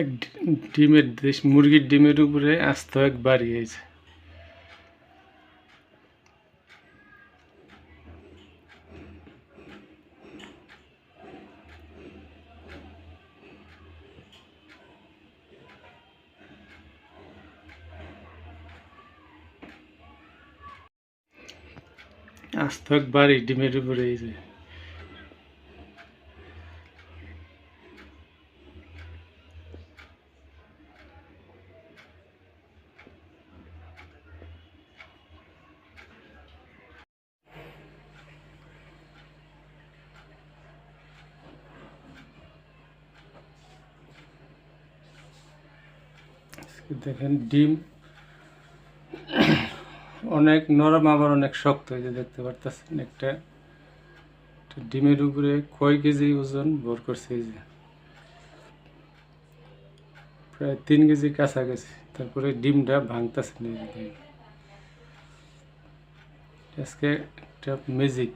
এক ডিমের দেশ, মুরগির ডিমের উপরে আস্ত এক বাড়ি হয়েছে। আস্ত এক বাড়ি ডিমের উপরে হয়েছে। আজকে দেখেন ডিম। অনেক নরম আবার অনেক শক্ত হয়েছে দেখতে পারতেছেন একটা। ডিমের উপরে কয় কেজি ওজন ভর করছে এই যে। প্রায় তিন কেজি কাছাকাছি, তারপরে ডিমটা ভাঙতেছে আজকে একটা ম্যাজিক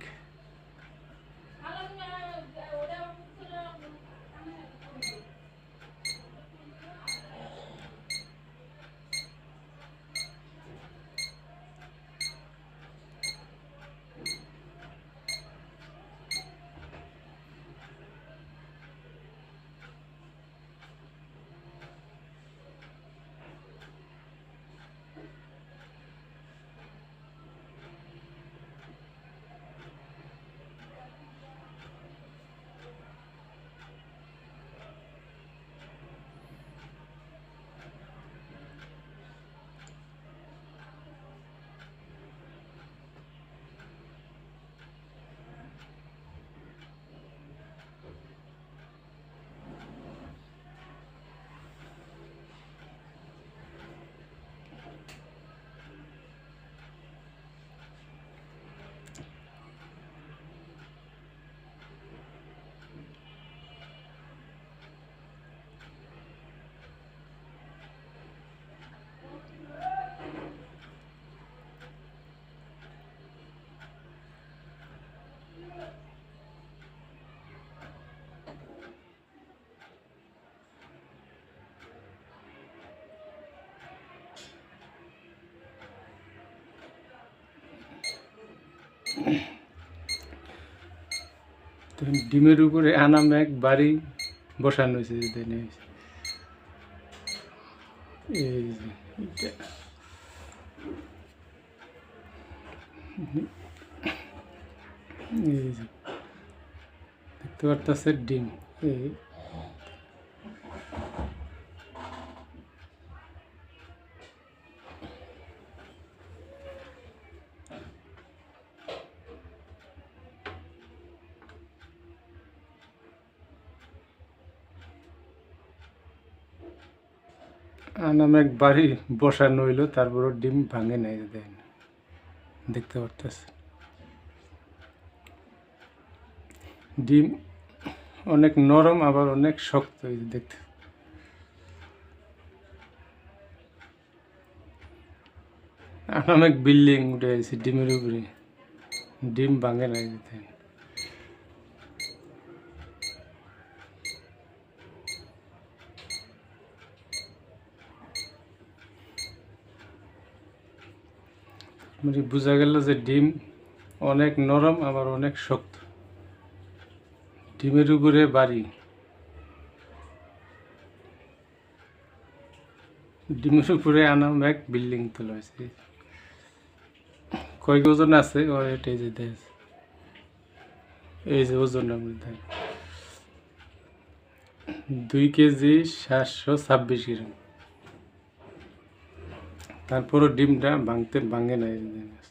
ডিমের উপরে আনাম এক বাড়ি বসানো হয়েছে দেখতে পারতেছে ডিম। এই আনাম এক বাড়ি বসানো হইল তারপরও ডিম ভাঙে নাই যে দেখেন। দেখতে পারতেছে ডিম অনেক নরম, আবার অনেক শক্ত দেখতে। আনাম এক বিল্ডিং উঠে আছে ডিমের উপরে। ডিম ভাঙে নাই যে মানে বোঝা গেল যে ডিম অনেক নরম, আবার অনেক শক্ত। ডিমের উপরে বাড়ি। ডিমের উপরে আনাম এক বিল্ডিং তোলা হয়েছে। কয় ওজন আছে এটাই এই যে ওজন দুই কেজি সাতশো ছাব্বিশ গ্রাম। তারপরও ডিমটা ভাঙতে ভাঙে না এই যে দেখেন।